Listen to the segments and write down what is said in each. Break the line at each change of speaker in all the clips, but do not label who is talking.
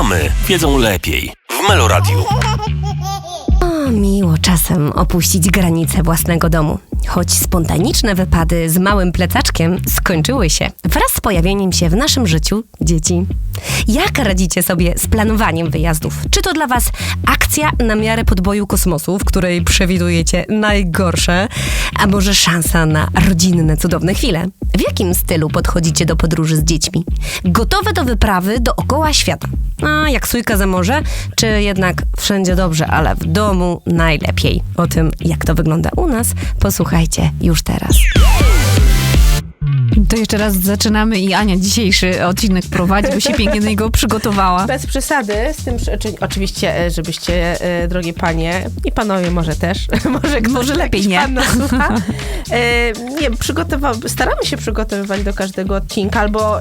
Mamy wiedzą lepiej. W Meloradiu.
O, miło czasem opuścić granice własnego domu. Choć spontaniczne wypady z małym plecaczkiem skończyły się wraz z pojawieniem się w naszym życiu dzieci. Jak radzicie sobie z planowaniem wyjazdów? Czy to dla Was akcja na miarę podboju kosmosu, w której przewidujecie najgorsze, a może szansa na rodzinne, cudowne chwile? W jakim stylu podchodzicie do podróży z dziećmi? Gotowe do wyprawy dookoła świata? A jak sójka za morze? Czy jednak wszędzie dobrze, ale w domu najlepiej? O tym, jak to wygląda u nas, posłuchajcie już teraz.
To jeszcze raz zaczynamy i Ania dzisiejszy odcinek prowadzi, bo się pięknie do niego przygotowała.
Bez przesady, z tym, oczywiście, e, żebyście, e, drogie panie i panowie może też, może,
Może lepiej nie.
Pan nas słucha, e, nie, przygotowa- staramy się przygotowywać do każdego odcinka, albo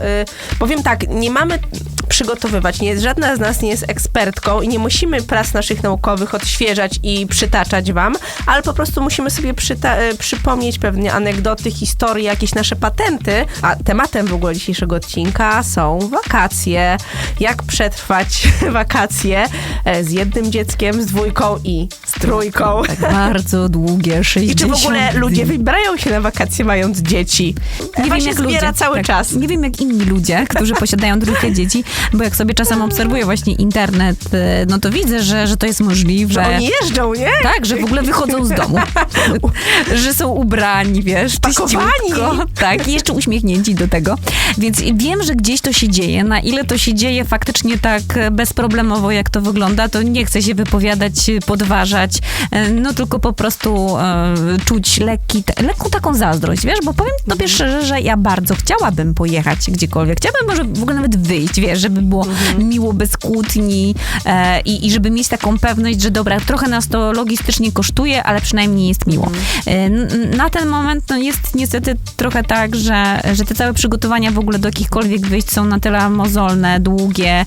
powiem tak, nie mamy przygotowywać, nie, żadna z nas nie jest ekspertką i nie musimy prac naszych naukowych odświeżać i przytaczać wam, ale po prostu musimy sobie przypomnieć pewne anegdoty, historie, jakieś nasze patenty, a tematem w ogóle dzisiejszego odcinka są wakacje. Jak przetrwać wakacje e, z jednym dzieckiem, z dwójką i z trójką.
Tak bardzo długie, 60
I czy w ogóle ludzie wybrają się na wakacje mając dzieci? Ewa się zbiera cały
tak,
czas.
Nie wiem jak inni ludzie, którzy posiadają trójkę dzieci, bo jak sobie czasem obserwuję właśnie internet, e, no to widzę, że, że to jest możliwe.
Że oni jeżdżą, nie?
Tak, że w ogóle wychodzą z domu. że są ubrani, wiesz,
Pakowani.
Tak, i jeszcze uśmiechnięci do tego. Więc wiem, że gdzieś to się dzieje. Na ile to się dzieje faktycznie tak e, bezproblemowo, jak to wygląda, to nie chcę się wypowiadać, podważać, e, no tylko po prostu e, czuć lekki, lekką taką zazdrość, wiesz, bo powiem tobie szczerze, że ja bardzo chciałabym pojechać gdziekolwiek. Chciałabym może w ogóle nawet wyjść, wiesz, żeby było miło bez kłótni e, i, i żeby mieć taką pewność, że dobra, trochę nas to logistycznie kosztuje, ale przynajmniej jest miło. E, n- na ten moment no, jest niestety trochę tak, że, że te całe przygotowania w ogóle do jakichkolwiek wyjść są na tyle mozolne, długie,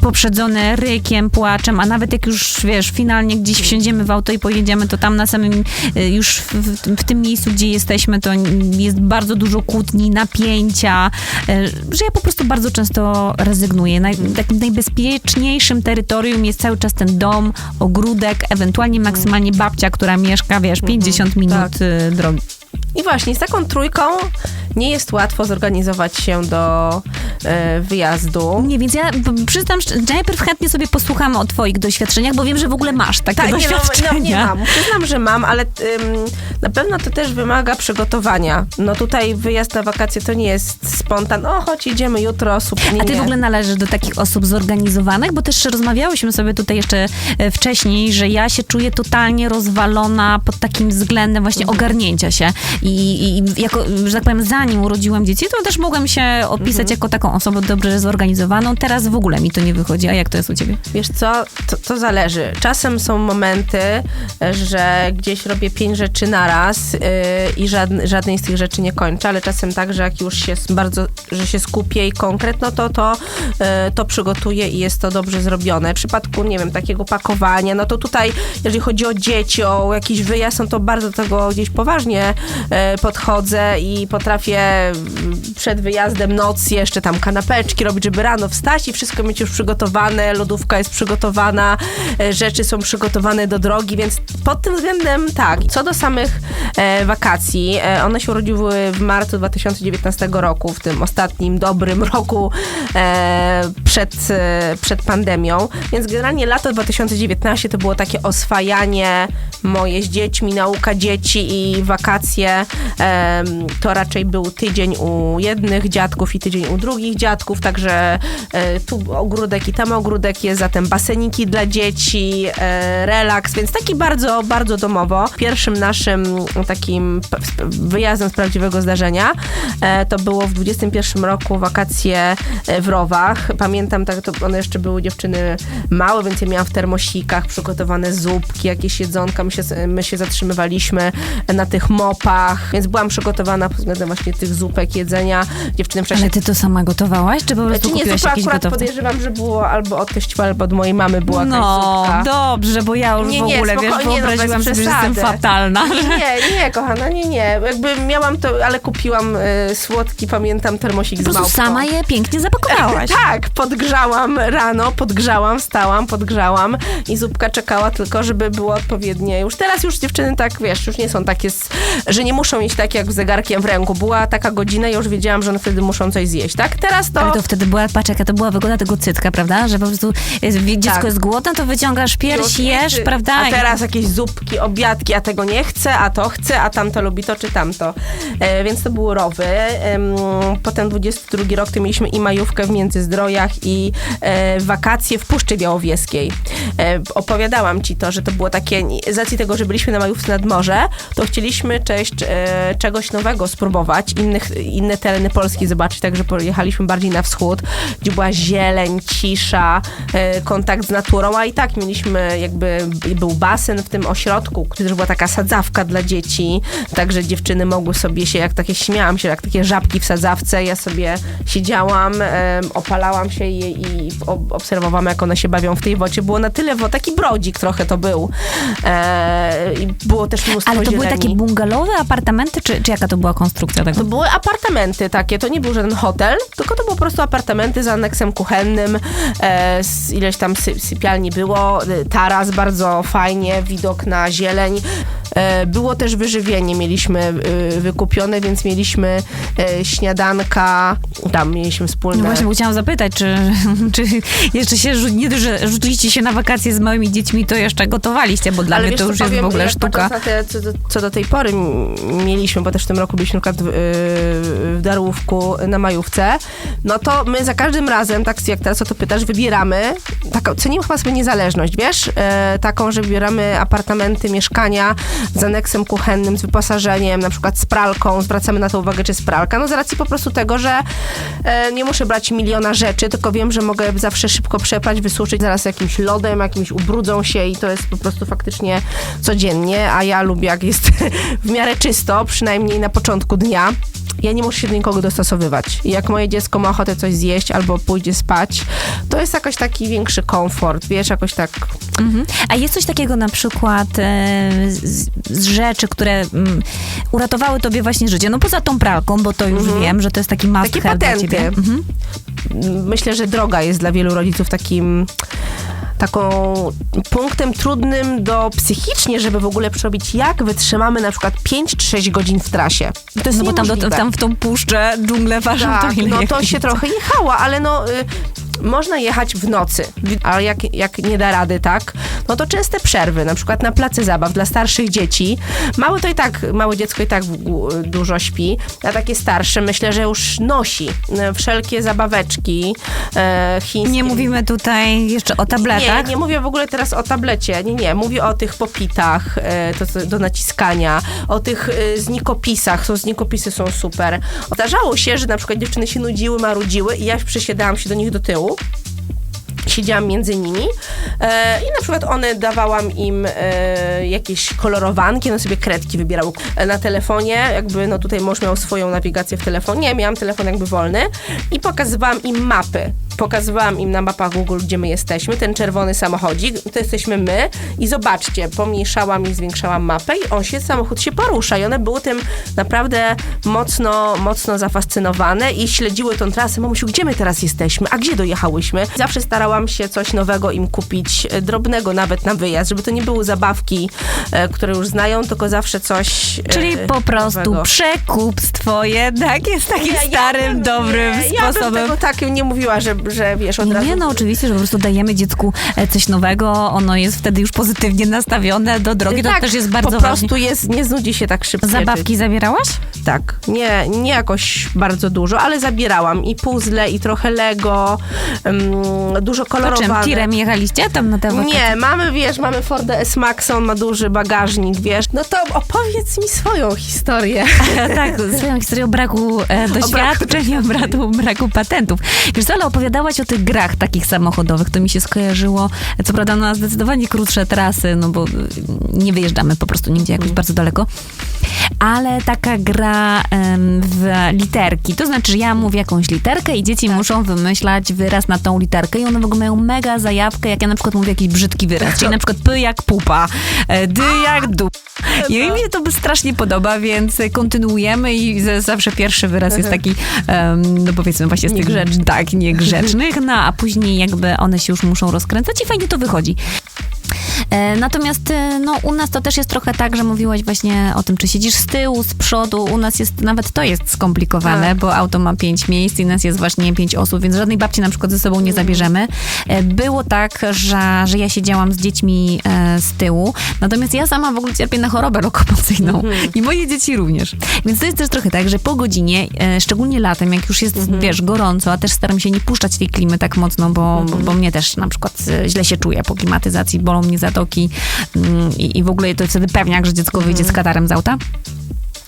poprzedzone rykiem, płaczem, a nawet jak już, wiesz, finalnie gdzieś wsiądziemy w auto i pojedziemy, to tam na samym, e, już w, w, tym- miejscu, gdzie jesteśmy, to jest bardzo dużo kłótni, napięcia, e, że ja po prostu bardzo często rezygnuję. Naj, takim najbezpieczniejszym terytorium jest cały czas ten dom, ogródek, ewentualnie maksymalnie babcia, która mieszka, wiesz, 50 minut
tak.
y, drogi.
I właśnie, z taką trójką nie jest łatwo zorganizować się do e, wyjazdu.
Nie, więc ja przyznam, że najpierw chętnie sobie posłuchamy o twoich doświadczeniach, bo wiem, że w ogóle masz takie
Tak, nie, no,
doświadczenia.
no, nie mam. Przyznam, że mam, ale ym, na pewno to też wymaga przygotowania. No tutaj wyjazd na wakacje to nie jest spontan. O, chodź, idziemy jutro, super. Nie,
A ty w ogóle należysz do takich osób zorganizowanych, bo też rozmawiałyśmy sobie tutaj jeszcze e, wcześniej, że ja się czuję totalnie rozwalona pod takim względem właśnie
Mhm.
ogarnięcia się. I, i jako, że tak powiem, zanim urodziłam dzieci, to też mogłam się opisać
Mhm.
jako taką osobę dobrze zorganizowaną. Teraz w ogóle mi to nie wychodzi. A jak to jest u ciebie?
Wiesz co, to, to zależy. Czasem są momenty, że gdzieś robię pięć rzeczy naraz yy, i żadn, żadnej z tych rzeczy nie kończę, ale czasem tak, że jak już się bardzo, że się skupię i konkretno to, to, yy, to przygotuję i jest to dobrze zrobione. W przypadku, nie wiem, takiego pakowania, no to tutaj, jeżeli chodzi o dzieci, o jakiś wyjazd, no to bardzo tego gdzieś poważnie podchodzę i potrafię mm, przed wyjazdem noc jeszcze tam kanapeczki robić, żeby rano wstać i wszystko mieć już przygotowane, lodówka jest przygotowana, e, rzeczy są przygotowane do drogi, więc pod tym względem tak. Co do samych e, wakacji, e, one się urodziły w marcu 2019 roku, w tym ostatnim dobrym roku e, przed, e, przed pandemią, więc generalnie lato 2019 to było takie oswajanie moje z dziećmi, nauka dzieci i wakacje. To raczej był tydzień u jednych dziadków i tydzień u drugich dziadków, także e, tu ogródek i tam ogródek jest, zatem baseniki dla dzieci, e, relaks, więc taki bardzo, bardzo domowo. Pierwszym naszym takim wyjazdem z prawdziwego zdarzenia e, to było w 21 roku wakacje w Rowach. Pamiętam, tak, to one jeszcze były dziewczyny małe, więc ja miałam w termosikach przygotowane zupki, jakieś jedzonka. My się, my się zatrzymywaliśmy na tych mopach, więc byłam przygotowana pod względem właśnie tych zupek, jedzenia. Dziewczyny wcześniej
Ale ty to sama gotowałaś, czy po prostu
czy nie,
kupiłaś jakieś
akurat
gotowce?
podejrzewam, że było albo od teściowa, albo od mojej mamy była jakaś
No,
zupka.
dobrze, bo ja już
Nie,
w
nie,
ogóle, wiesz,
no,
wyobraziłam sobie, że jestem fatalna.
Nie, nie, kochana, nie, nie. Jakby miałam to, ale kupiłam e, słodki, pamiętam, termosik
Po
z małpką.
sama je pięknie zapakowałaś.
Tak, podgrzałam rano, podgrzałam, wstałam, podgrzałam i zupka czekała tylko, żeby było odpowiednie. Już teraz już dziewczyny tak, wiesz, już nie są takie, że nie muszą mieć tak jak z zegarkiem w ręku. Była taka godzina i już wiedziałam, że one wtedy muszą coś zjeść, tak? Teraz to...
Ale to wtedy była, patrz jaka to była wygoda tego cycka, prawda? Że po prostu jest, wie- dziecko
Tak.
jest głodne, to wyciągasz pierś, jesz,
ty-
prawda?
A teraz jakieś zupki, obiadki, a tego nie chcę, a to chcę, a tamto lubi to czy tamto. E, więc to był rowy. Em, potem 22 rok to mieliśmy i majówkę w Międzyzdrojach i e, wakacje w Puszczy Białowieskiej. E, opowiadałam ci to, że to było takie, z racji tego, że byliśmy na majówce nad morze, to chcieliśmy cześć, e, czegoś nowego spróbować, innych, inne tereny Polski zobaczyć, także pojechaliśmy bardziej na wschód, gdzie była zieleń, cisza, e, kontakt z naturą, a i tak mieliśmy jakby, był basen w tym ośrodku, który też była taka sadzawka dla dzieci, także dziewczyny mogły sobie się, jak takie, śmiałam się, jak takie żabki w sadzawce, ja sobie siedziałam, em, opalałam się i, i ob- obserwowałam, jak one się bawią w tej wodzie. Było na tyle, wo, taki brodzik trochę to był. E, I było też mnóstwo
Ale to były
zieleni.
takie bungalowe apartamenty, czy, czy jaka to była konstrukcja tego?
To były apartamenty takie, to nie był żaden hotel, tylko to były po prostu apartamenty z aneksem kuchennym, e, z ileś tam sy sypialni było, e, taras bardzo fajnie, widok na zieleń. E, było też wyżywienie, mieliśmy e, wykupione, więc mieliśmy e, śniadanka, tam mieliśmy wspólne...
No właśnie, bo chciałam zapytać, czy, czy jeszcze się, nie że rzuciliście się na wakacje z małymi dziećmi, to jeszcze gotowaliście, bo dla
Ale
mnie
wiesz,
to już jest
powiem,
w ogóle sztuka.
te, co, do, co do tej pory mieliśmy, bo też w tym roku byliśmy na przykład w, yy, w Darłówku na majówce, no to my za każdym razem, tak jak teraz o to pytasz, wybieramy, taką, cenimy chyba sobie niezależność, wiesz, e, taką, że wybieramy apartamenty, mieszkania z aneksem kuchennym, z wyposażeniem, na przykład z pralką, zwracamy na to uwagę, czy jest pralka, no z racji po prostu tego, że e, nie muszę brać miliona rzeczy, tylko wiem, że mogę zawsze szybko przeprać, wysuszyć zaraz jakimś lodem, jakimś ubrudzą się i to jest po prostu faktycznie codziennie, a ja lubię jak jest w miarę czysto, przynajmniej na początku dnia. Ja nie muszę się do nikogo dostosowywać. Jak moje dziecko ma ochotę coś zjeść albo pójdzie spać, to jest jakoś taki większy komfort, wiesz, jakoś tak...
Mhm. A jest coś takiego na przykład e, z, z rzeczy, które mm, uratowały tobie właśnie życie? No poza tą pralką, bo to już wiem, że to jest taki must
Takie patenty.
Mhm.
Myślę, że droga jest dla wielu rodziców takim taką punktem trudnym do psychicznie, żeby w ogóle przerobić, jak wytrzymamy na przykład 5 czy 6 godzin w trasie. To jest
No bo tam, do, tam w tą puszczę, dżunglę ważą,
Tak,
to ile
no to się trochę jechało, ale no... Można jechać w nocy, ale jak, jak nie da rady, tak, no to częste przerwy, na przykład na placy zabaw dla starszych dzieci. Małe to i tak, małe dziecko i tak dużo śpi, a takie starsze myślę, że już nosi e, wszelkie zabaweczki e, chińskie.
Nie mówimy tutaj jeszcze o tabletach.
Nie, nie mówię w ogóle teraz o tablecie, nie, nie. Mówię o tych popitach e, to, co- do naciskania, o tych e, znikopisach. Są znikopisy są super. Zdarzało się, że na przykład dziewczyny się nudziły, marudziły i ja przesiadałam się do nich do tyłu. Siedziałam między nimi. E, i na przykład one dawałam im e, jakieś kolorowanki, one sobie kredki wybierały E, na telefonie, jakby no tutaj mąż miał swoją nawigację w telefonie, miałam telefon jakby wolny. I pokazywałam im mapy. Pokazywałam im na mapach Google, gdzie my jesteśmy, ten czerwony samochodzik, to jesteśmy my i zobaczcie, pomniejszałam i zwiększałam mapę i on się, samochód się porusza i one były tym naprawdę mocno, mocno zafascynowane i śledziły tą trasę. Mamusiu, gdzie my teraz jesteśmy? A gdzie dojechałyśmy? Zawsze starałam się coś nowego im kupić, e, drobnego nawet na wyjazd, żeby to nie były zabawki, e, które już znają, tylko zawsze coś e,
Czyli po prostu
nowego.
przekupstwo jednak jest takim
Ja- ja
starym,
bym-
dobrym
nie, Ja bym
sposobem.
tego tak nie mówiła, że, że wiesz, od razu...
Nie, no oczywiście, że po prostu dajemy dziecku e, coś nowego, ono jest wtedy już pozytywnie nastawione do drogi, to
tak,
też jest bardzo
po
ważne.
prostu jest, nie znudzi się tak szybko.
Zabawki zabierałaś?
Tak, nie, nie jakoś bardzo dużo, ale zabierałam i puzzle, i trochę Lego, um, dużo
To czym,
kolorowane.
tirem jechaliście tam na te wakacje?
Nie, mamy, wiesz, mamy Forda S-Maxa, on ma duży bagażnik, wiesz. No to opowiedz mi swoją historię.
tak, swoją historię o braku e, doświadczeń, o braku, braku patentów. Wiesz co, ale opowiadałaś o tych grach takich samochodowych, to mi się skojarzyło, co prawda na zdecydowanie krótsze trasy, no bo y, nie wyjeżdżamy po prostu nigdzie jakoś bardzo daleko, ale taka gra em, w literki. To znaczy, że ja mówię jakąś literkę i dzieci muszą wymyślać wyraz na tą literkę i one w ogóle mają mega zajawkę, jak ja na przykład mówię jakiś brzydki wyraz, czyli na przykład p jak pupa, e, d jak du. I mi się to strasznie podoba, więc kontynuujemy i zawsze pierwszy wyraz jest taki, em, no powiedzmy właśnie z tych
Niegrzeczny.
tak, niegrzecznych, no a później jakby one się już muszą rozkręcać i fajnie to wychodzi. E, Natomiast e, no, u nas to też jest trochę tak, że mówiłaś właśnie o tym, czy siedzisz z tyłu, z przodu. U nas jest, nawet to jest skomplikowane,
Tak.
bo auto ma pięć miejsc i nas jest właśnie pięć osób, więc żadnej babci na przykład ze sobą nie zabierzemy. E, Było tak, że, że ja siedziałam z dziećmi z tyłu, natomiast ja sama w ogóle cierpię na chorobę lokomocyjną i moje dzieci również. Więc to jest też trochę tak, że po godzinie, szczególnie latem, jak już jest, wiesz, gorąco, a też staram się nie puszczać tej klimy tak mocno, bo, bo, bo mnie też na przykład źle się czuję po klimatyzacji, bolą mnie zatoki mm, i, i w ogóle to jest wtedy pewniak, że dziecko wyjdzie z katarem z auta.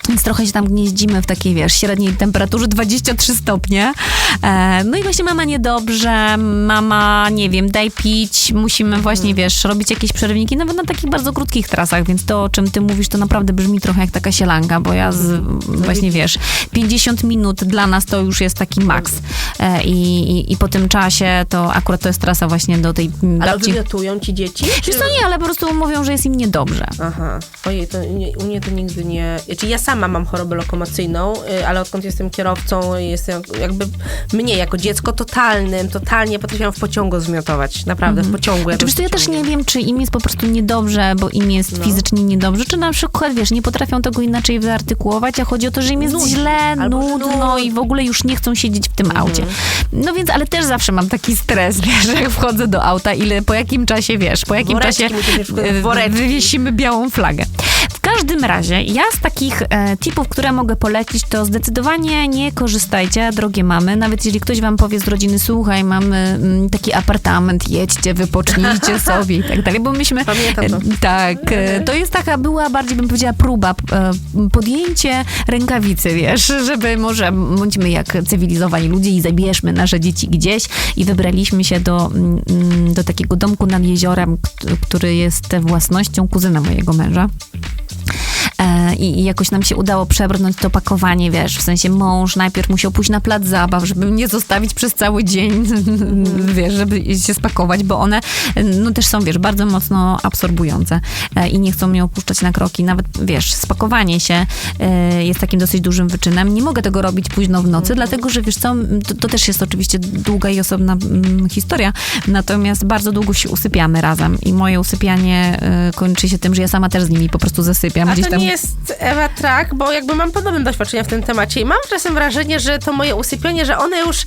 Więc trochę się tam gnieździmy w takiej, wiesz, średniej temperaturze 23 stopnie. E, no i właśnie mama niedobrze, mama, nie wiem, daj pić, musimy właśnie, wiesz, robić jakieś przerywniki, nawet na takich bardzo krótkich trasach, więc to, o czym ty mówisz, to naprawdę brzmi trochę jak taka sielanka, bo ja z, właśnie, wiesz, 50 minut dla nas to już jest taki maks. E, i, i, po tym czasie to akurat to jest trasa właśnie do tej
Ale
babci.
wymiotują ci dzieci?
Wiesz co, nie, ale po prostu mówią, że jest im niedobrze.
Aha. Ojej, to nie, u mnie to nigdy nie... Znaczy ja sama mam chorobę lokomocyjną, y, ale odkąd jestem kierowcą, jestem jakby mnie jako dziecko totalnym, totalnie potrafiłam w pociągu zmiotować. Naprawdę, w pociągu. jak
Oczywiście ja też nie wiem, czy im jest po prostu niedobrze, bo im jest
No.
fizycznie niedobrze, czy na przykład, wiesz, nie potrafią tego inaczej wyartykułować, a chodzi o to, że im jest
Nudzi.
źle,
Albo
nudno i w ogóle już nie chcą siedzieć w tym
Mhm.
aucie. No więc, ale też zawsze mam taki stres, wiesz, jak wchodzę do auta, ile, po jakim czasie, wiesz, po jakim
Woreczki
czasie wywiesimy białą flagę. W każdym razie, ja z takich e, tipów, które mogę polecić, to zdecydowanie nie korzystajcie, drogie mamy. Nawet jeżeli ktoś wam powie z rodziny, słuchaj, mamy mm, taki apartament, jedźcie, wypocznijcie sobie i tak dalej, bo myśmy...
Pamiętam to.
e, Tak, e, to jest taka, była bardziej, bym powiedziała, próba, e, podjęcie rękawicy, wiesz, żeby może bądźmy jak cywilizowani ludzie i zabierzmy nasze dzieci gdzieś i wybraliśmy się do, do takiego domku nad jeziorem, który jest własnością kuzyna mojego męża. E, I, I jakoś nam się udało przebrnąć to pakowanie, wiesz, w sensie mąż najpierw musiał pójść na plac zabaw, żeby nie zostawić przez cały dzień, wiesz, żeby się spakować, bo one, no też są, wiesz, bardzo mocno absorbujące e, i nie chcą mnie opuszczać na kroki. Nawet, wiesz, spakowanie się e, jest takim dosyć dużym wyczynem. Nie mogę tego robić późno w nocy, dlatego, że wiesz co, to, to też jest oczywiście długa i osobna historia, natomiast bardzo długo się usypiamy razem i moje usypianie kończy się tym, że ja sama też z nimi po prostu zasypiam.
A
gdzieś tam
nie jest Ewa Trak, bo jakby mam podobne doświadczenia w tym temacie i mam czasem wrażenie, że to moje usypianie, że one już, y,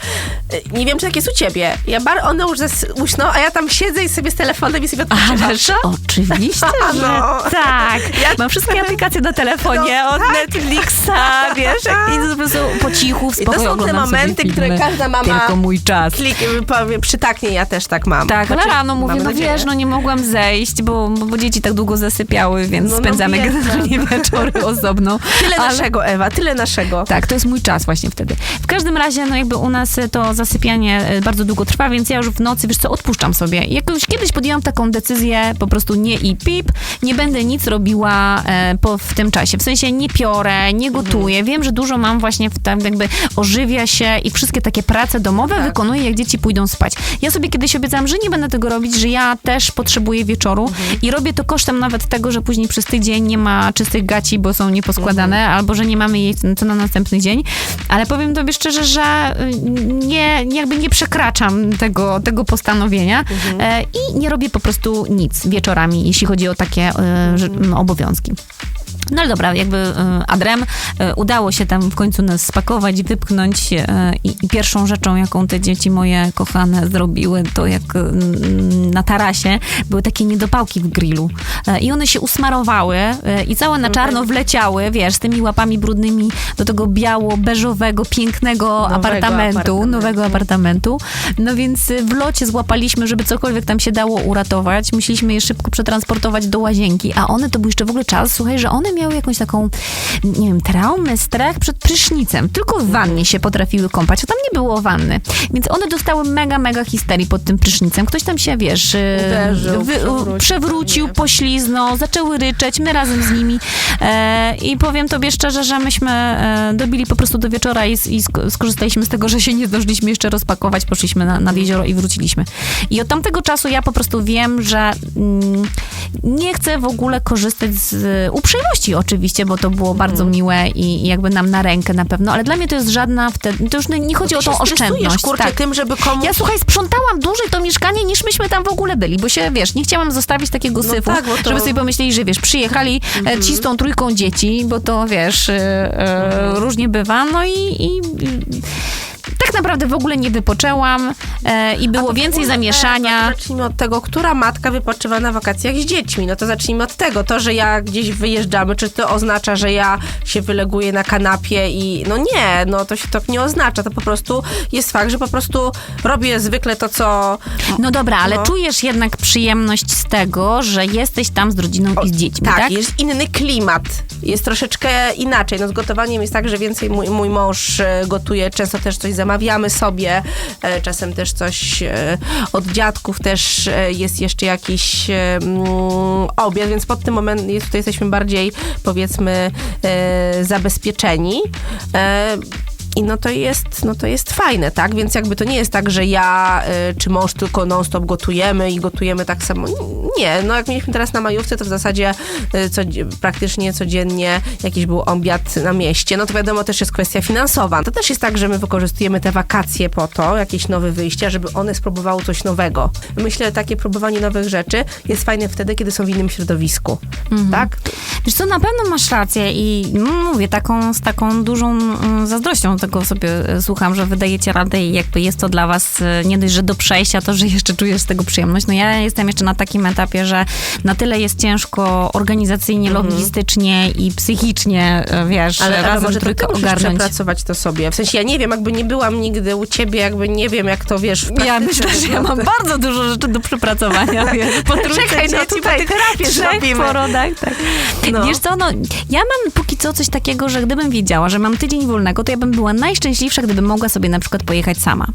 nie wiem czy tak jest u ciebie, ja bar, one już uśną, a ja tam siedzę i sobie z telefonem i sobie.
Ależ oczywiście, że
No.
tak.
Ja-
Mam wszystkie aplikacje na telefonie,
No,
od Netflixa, wiesz, i po prostu po cichu, w
I to są te momenty, które każda mama-
Tylko mój czas.
Klik, powie, przytaknie, ja też tak mam.
Tak,
Znaczy,
rano mówię, no wiesz, no nie mogłam zejść, bo, bo dzieci tak długo zasypiały, więc
No, no
spędzamy generalnie wieczory osobno.
Tyle
ale-
naszego, Ewa, tyle naszego.
Tak, to jest mój czas właśnie wtedy. W każdym razie, no jakby u nas e, to zasypianie e, bardzo długo trwa, więc ja już w nocy, wiesz co, odpuszczam sobie. Jakoś kiedyś podjęłam taką decyzję, po prostu nie i pip, nie będę nic robiła e, po, w tym czasie. W sensie nie piorę, nie gotuję. Wiem, że dużo mam właśnie w tam jakby ożywia się i wszystkie takie prace domowe wykonuję, jak dzieci pójdą spać. Ja sobie kiedyś obiecałam, że nie będę tego robić, że ja też potrzebuję wieczoru i robię to kosztem nawet tego, że później przez tydzień nie ma czystych gaci, bo są nieposkładane, albo że nie mamy jej co na następny dzień. Ale powiem tobie szczerze, że y, nie, jakby nie przekraczam tego, tego postanowienia e, i nie robię po prostu nic wieczorami, jeśli chodzi o takie e, że- m, obowiązki. No ale dobra, jakby y, adrem y, udało się tam w końcu nas spakować, wypchnąć y, i, i pierwszą rzeczą, jaką te dzieci moje kochane zrobiły, to jak y, na tarasie były takie niedopałki w grillu Y, i one się usmarowały y, i całe na czarno wleciały, wiesz, z tymi łapami brudnymi do tego biało-beżowego, pięknego apartamentu,
apartamentu.
nowego apartamentu. No więc w locie złapaliśmy, żeby cokolwiek tam się dało uratować. Musieliśmy je szybko przetransportować do łazienki, a one to był jeszcze w ogóle czas, słuchaj, że one miały jakąś taką, nie wiem, traumę, strach przed prysznicem. Tylko w wannie się potrafiły kąpać, a tam nie było wanny. Więc one dostały mega, mega histerii pod tym prysznicem. Ktoś tam się, wiesz, e,
Uderzył, przewrócił,
przewrócił pośliznął, zaczęły ryczeć, my razem z nimi. E, I powiem tobie szczerze, że myśmy e, dobili po prostu do wieczora i, i sk- skorzystaliśmy z tego, że się nie zdążyliśmy jeszcze rozpakować, poszliśmy na, nad jezioro i wróciliśmy. I od tamtego czasu ja po prostu wiem, że mm, nie chcę w ogóle korzystać z e, uprzejmości oczywiście, bo to było bardzo miłe i, i jakby nam na rękę na pewno, ale dla mnie to jest żadna wtedy, to już nie, nie chodzi o tą oszczędność.
kurczę,
tak.
tym, żeby komuś...
Ja słuchaj, sprzątałam dłużej to mieszkanie niż myśmy tam w ogóle byli, bo się, wiesz, nie chciałam zostawić takiego
No
syfu,
tak, to- Mhm.
żeby sobie pomyśleli, że wiesz, przyjechali e, ci z tą trójką dzieci, bo to wiesz, e, e,
Mhm.
różnie bywa, no i, i tak naprawdę w ogóle nie wypoczęłam e, i było więcej
No,
zamieszania.
Zacznijmy od tego, która matka wypoczywa na wakacjach z dziećmi. No to zacznijmy od tego. To, że ja gdzieś wyjeżdżamy, czy to oznacza, że ja się wyleguję na kanapie i no nie, no to się tak nie oznacza. To po prostu jest fakt, że po prostu robię zwykle to, co...
No dobra, ale
No.
czujesz jednak przyjemność z tego, że jesteś tam z rodziną i z dziećmi, tak?
Tak, jest inny klimat. Jest troszeczkę inaczej. No z gotowaniem jest tak, że więcej mój, mój mąż e, gotuje, często też coś zamawiamy sobie, e, czasem też coś e, od dziadków też e, jest jeszcze jakiś mm, obiad, więc pod tym momentem tutaj jesteśmy bardziej powiedzmy zabezpieczeni. I no to jest, no to jest fajne, tak? Więc jakby to nie jest tak, że ja y, czy mąż tylko non-stop gotujemy i gotujemy tak samo. Nie, no jak mieliśmy teraz na majówce, to w zasadzie y, co, praktycznie codziennie jakiś był obiad na mieście. No to wiadomo, też jest kwestia finansowa. To też jest tak, że my wykorzystujemy te wakacje po to, jakieś nowe wyjścia, żeby one spróbowały coś nowego. Myślę, że takie próbowanie nowych rzeczy jest fajne wtedy, kiedy są w innym środowisku, tak?
Wiesz co, na pewno masz rację i mówię, taką, z taką dużą mm, zazdrością tego sobie e, słucham, że wydajecie radę i jakby jest to dla was e, nie dość, że do przejścia, to, że jeszcze czujesz z tego przyjemność. No ja jestem jeszcze na takim etapie, że na tyle jest ciężko organizacyjnie, logistycznie i psychicznie, e, wiesz,
Ale, ale
razem
może to
trójkę
ty musisz
ogarnąć.
przepracować to sobie. W sensie ja nie wiem, jakby nie byłam nigdy u ciebie, jakby nie wiem, jak to wiesz w
Ja myślę, że ja mam bardzo dużo rzeczy do przepracowania. Wiesz, po
Czekaj, no tutaj
po
terapię
trzech porodach. Tak.
No.
Wiesz co, no, ja mam póki co coś takiego, że gdybym wiedziała, że mam tydzień wolnego, to ja bym była najszczęśliwsza, gdybym mogła sobie na przykład pojechać sama.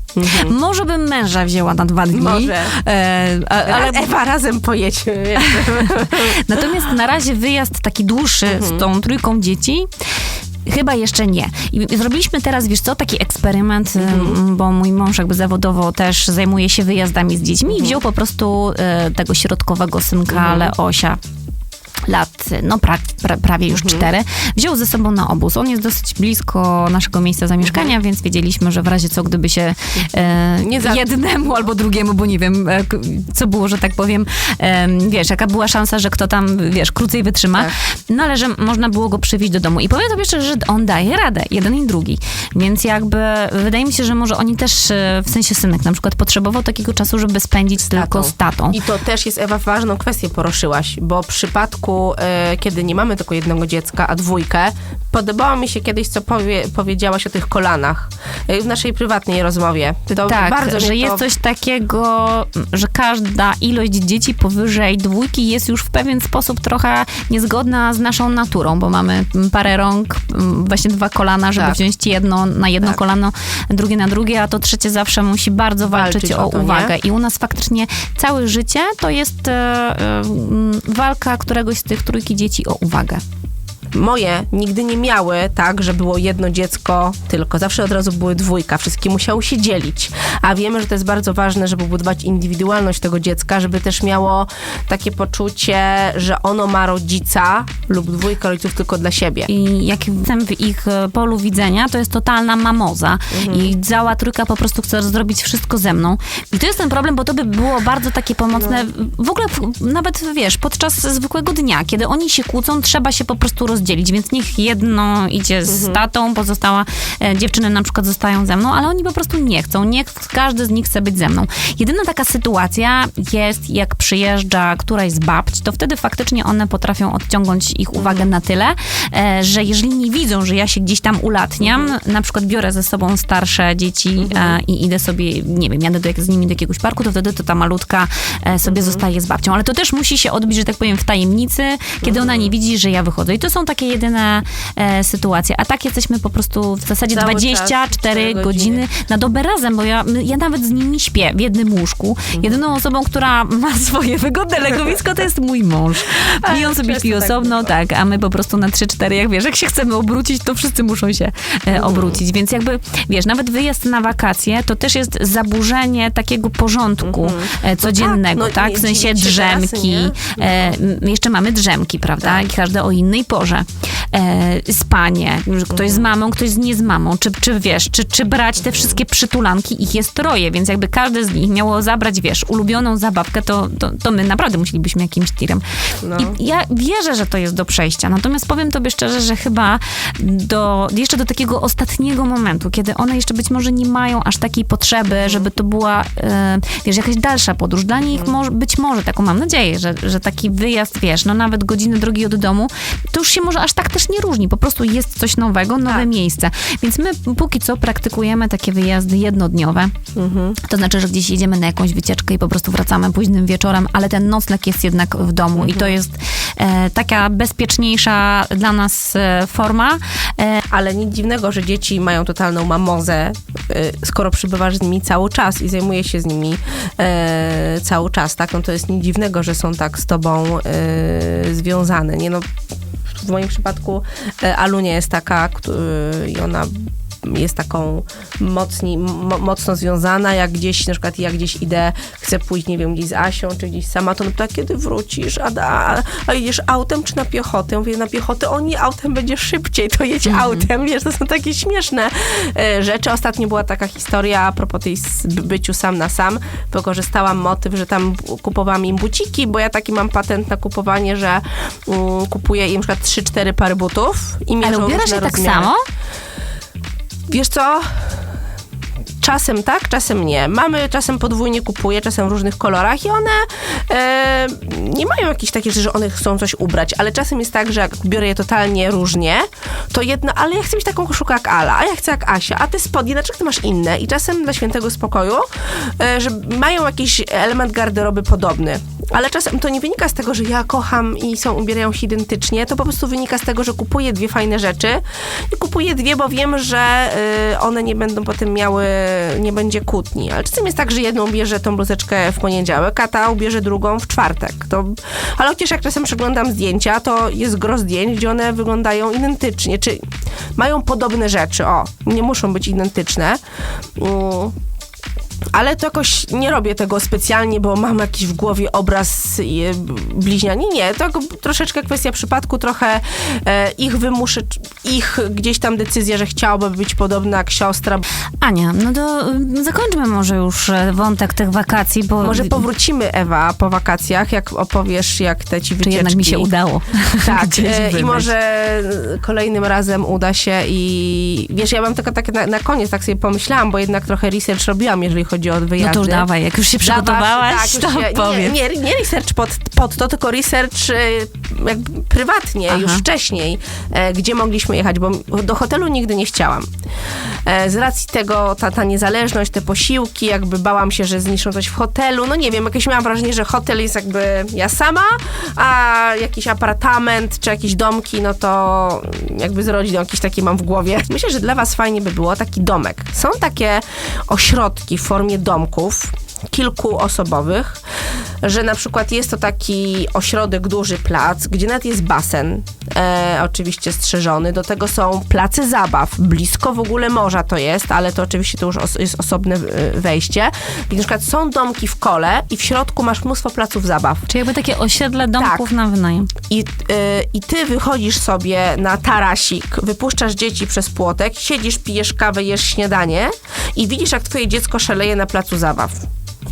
Może bym męża wzięła na dwa dni.
Mhm. Może.
E, a, ale
Ewa, razem pojedźmy. wiesz.
Natomiast na razie wyjazd taki dłuższy
Mhm.
z tą trójką dzieci. Chyba jeszcze nie. I zrobiliśmy teraz, wiesz co, taki eksperyment,
Mhm.
bo mój mąż jakby zawodowo też zajmuje się wyjazdami z dziećmi
Mhm.
i wziął po prostu e, tego środkowego synka Leosia lat, no pra, pra, prawie już
Mhm.
cztery, wziął ze sobą na obóz. On jest dosyć blisko naszego miejsca zamieszkania, więc wiedzieliśmy, że w razie co, gdyby się e,
Mhm. Nie za-
jednemu albo drugiemu, bo nie wiem, e, co było, że tak powiem, em, wiesz, jaka była szansa, że kto tam, wiesz, krócej wytrzyma,
Tak.
no ale że można było go przywieźć do domu. I powiem tobie szczerze, że on daje radę, jeden i drugi. Więc jakby wydaje mi się, że może oni też, e, w sensie synek na przykład, potrzebował takiego czasu, żeby spędzić tylko z tatą.
I to też jest, Ewa, ważną kwestię poruszyłaś, bo w przypadku, e, kiedy nie mamy tylko jednego dziecka, a dwójkę, podobało mi się kiedyś, co powie, powiedziałaś o tych kolanach e, w naszej prywatnej rozmowie. To
Tak,
bardzo
że
mnie
jest
to...
coś takiego, że każda ilość dzieci powyżej dwójki jest już w pewien sposób trochę niezgodna z naszą naturą, bo mamy parę rąk, właśnie dwa kolana, żeby
Tak.
wziąć jedno na jedno
Tak.
kolano, drugie na drugie, a to trzecie zawsze musi bardzo walczyć,
Walczyć
o,
o to, nie?
uwagę. I u nas faktycznie całe życie to jest e, e, walka któregoś z tych trójki dzieci o uwagę.
Moje nigdy nie miały tak, że było jedno dziecko tylko. Zawsze od razu były dwójka. Wszystkie musiały się dzielić. A wiemy, że to jest bardzo ważne, żeby budować indywidualność tego dziecka, żeby też miało takie poczucie, że ono ma rodzica lub dwójkę rodziców tylko dla siebie.
I jak jestem w ich e, polu widzenia, to jest totalna mamoza. I cała trójka po prostu chce zrobić wszystko ze mną. I to jest ten problem, bo to by było bardzo takie pomocne, w ogóle nawet, wiesz, podczas zwykłego dnia, kiedy oni się kłócą, trzeba się po prostu rozdzielić, więc niech jedno idzie z tatą, pozostała e, dziewczyny na przykład zostają ze mną, ale oni po prostu nie chcą. Niech każdy z nich chce być ze mną. Jedyna taka sytuacja jest, jak przyjeżdża któraś z babć, to wtedy faktycznie one potrafią odciągnąć ich uwagę na tyle, e, że jeżeli nie widzą, że ja się gdzieś tam ulatniam, na przykład biorę ze sobą starsze dzieci e, i idę sobie, nie wiem, jadę do, jak- z nimi do jakiegoś parku, to wtedy to ta malutka e, sobie zostaje z babcią. Ale to też musi się odbić, że tak powiem, w tajemnicy, kiedy ona nie widzi, że ja wychodzę. I to są takie jedyne e, sytuacje. A tak jesteśmy po prostu w zasadzie
Cały czas
24
cztery
godziny.
godziny
na dobę razem, bo ja, ja nawet z nimi śpię w jednym łóżku.
Mhm.
Jedyną osobą, która ma swoje wygodne legowisko, to jest mój mąż. I on sobie śpi
tak
osobno,
bywa.
tak, a my po prostu na 3-4, jak wiesz, jak się chcemy obrócić, to wszyscy muszą się e, obrócić. Więc jakby, wiesz, nawet wyjazd na wakacje, to też jest zaburzenie takiego porządku e, codziennego,
no,
tak?
nie
W sensie drzemki.
nie?
E, jeszcze mamy drzemki, prawda?
Tak.
I każde o innej porze. время. E, spanie, że ktoś z mamą, ktoś z nie z mamą. Czy, czy wiesz, czy, czy brać te wszystkie przytulanki, ich jest troje, więc jakby każde z nich miało zabrać, wiesz, ulubioną zabawkę, to, to, to my naprawdę musielibyśmy jakimś tirem.
No.
I ja wierzę, że to jest do przejścia. Natomiast powiem tobie szczerze, że chyba do, jeszcze do takiego ostatniego momentu, kiedy one jeszcze być może nie mają aż takiej potrzeby, żeby to była, e, wiesz, jakaś dalsza podróż. Dla nich może, być może, taką mam nadzieję, że, że taki wyjazd, wiesz, no nawet godziny drogi od domu, to już się może aż tak też nie różni. Po prostu jest coś nowego, nowe
Tak.
miejsce. Więc my póki co praktykujemy takie wyjazdy jednodniowe. To znaczy, że gdzieś jedziemy na jakąś wycieczkę i po prostu wracamy późnym wieczorem, ale ten nocleg jest jednak w domu i to jest e, taka bezpieczniejsza dla nas e, forma. E,
Ale nic dziwnego, że dzieci mają totalną mamozę, y, skoro przybywasz z nimi cały czas i zajmujesz się z nimi e, cały czas, tak? No to jest nic dziwnego, że są tak z tobą e, związane, nie? No, w moim przypadku e, Alunia jest taka i ona jest taką mocni, mo, mocno związana, jak gdzieś, na przykład ja gdzieś idę, chcę pójść, nie wiem, gdzieś z Asią, czy gdzieś sama, to no tak, kiedy wrócisz, a, a, a idziesz autem, czy na piechotę? Mówię, na piechotę, o nie, autem będzie szybciej, to jedź autem, wiesz, to są takie śmieszne e, rzeczy. Ostatnio była taka historia a propos tej byciu sam na sam, wykorzystałam motyw, że tam kupowałam im buciki, bo ja taki mam patent na kupowanie, że mm, kupuję im na przykład 3-4 pary butów i mierzą
ale ubierasz się tak samo?
Wiesz co? Czasem tak, czasem nie. Mamy czasem podwójnie kupuję, czasem w różnych kolorach i one e, nie mają jakichś takich rzeczy, że one chcą coś ubrać, ale czasem jest tak, że jak biorę je totalnie różnie, to jedno, ale ja chcę mieć taką koszulkę jak Ala, a ja chcę jak Asia, a ty spodnie, dlaczego ty masz inne? I czasem dla świętego spokoju, e, że mają jakiś element garderoby podobny. Ale czasem to nie wynika z tego, że ja kocham i są, ubierają się identycznie, to po prostu wynika z tego, że kupuję dwie fajne rzeczy i kupuję dwie, bo wiem, że y, one nie będą potem miały, nie będzie kłótni. Ale czasem jest tak, że jedną bierze tą bluzeczkę w poniedziałek, a ta ubierze drugą w czwartek. To, ale chociaż jak czasem przeglądam zdjęcia, to jest gro zdjęć, gdzie one wyglądają identycznie, czy mają podobne rzeczy. O, nie muszą być identyczne. Mm. Ale to jakoś nie robię tego specjalnie, bo mam jakiś w głowie obraz e, bliźniani. Nie, to troszeczkę kwestia przypadku, trochę e, ich wymuszę, ich gdzieś tam decyzja, że chciałaby być podobna jak siostra.
Ania, no to y, zakończmy może już e, wątek tych wakacji, bo...
Może powrócimy, Ewa, po wakacjach, jak opowiesz, jak te ci
Czy
wycieczki.
jednak mi się udało.
Tak, e, i może kolejnym razem uda się i wiesz, ja mam tylko tak na, na koniec tak sobie pomyślałam, bo jednak trochę research robiłam, jeżeli chodzi o
No
wyjazdy.
to już dawaj, jak już się przygotowałaś,
Dawasz, tak,
to
się,
powiedz.
nie, nie, nie research pod, pod to, tylko research e, jakby prywatnie,
Aha.
już wcześniej, e, gdzie mogliśmy jechać, bo do hotelu nigdy nie chciałam. E, z racji tego, ta, ta niezależność, te posiłki, jakby bałam się, że zniszczą coś w hotelu. No nie wiem, jakieś miałam wrażenie, że hotel jest jakby ja sama, a jakiś apartament czy jakieś domki, no to jakby z rodziną jakieś takie mam w głowie. Myślę, że dla was fajnie by było taki domek. Są takie ośrodki w formie domków, kilkuosobowych, że na przykład jest to taki ośrodek, duży plac, gdzie nawet jest basen, e, oczywiście strzeżony, do tego są place zabaw, blisko w ogóle morza to jest, ale to oczywiście to już os- jest osobne e, wejście, gdzie na przykład są domki w kole i w środku masz mnóstwo placów zabaw.
Czy jakby takie osiedle domków
Tak.
na wynajem.
I, y, I ty wychodzisz sobie na tarasik, wypuszczasz dzieci przez płotek, siedzisz, pijesz kawę, jesz śniadanie i widzisz, jak twoje dziecko szaleje na placu zabaw.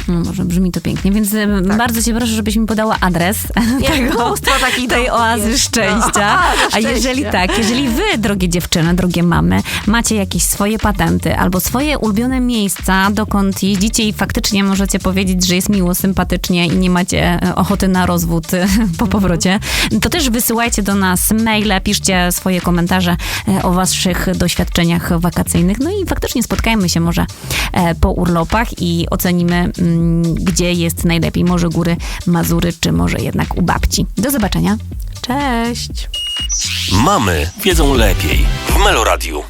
No, może brzmi to pięknie, więc
Tak.
bardzo cię proszę, żebyś mi podała adres
Nie, mnóstwo takich
tej
domków
oazy
jest.
szczęścia.
No,
A jeżeli tak, jeżeli wy, drogie dziewczyny, drogie mamy, macie jakieś swoje patenty albo swoje ulubione miejsca, dokąd jeździcie i faktycznie możecie powiedzieć, że jest miło, sympatycznie i nie macie e, ochoty na rozwód e, po powrocie, to też wysyłajcie do nas maile, piszcie swoje komentarze e, o waszych doświadczeniach wakacyjnych. No i faktycznie spotkajmy się może po urlopach i ocenimy, mm, gdzie jest najlepiej. Może góry, Mazury, czy może jednak u babci. Do zobaczenia.
Cześć!
Mamy wiedzą lepiej w Meloradiu.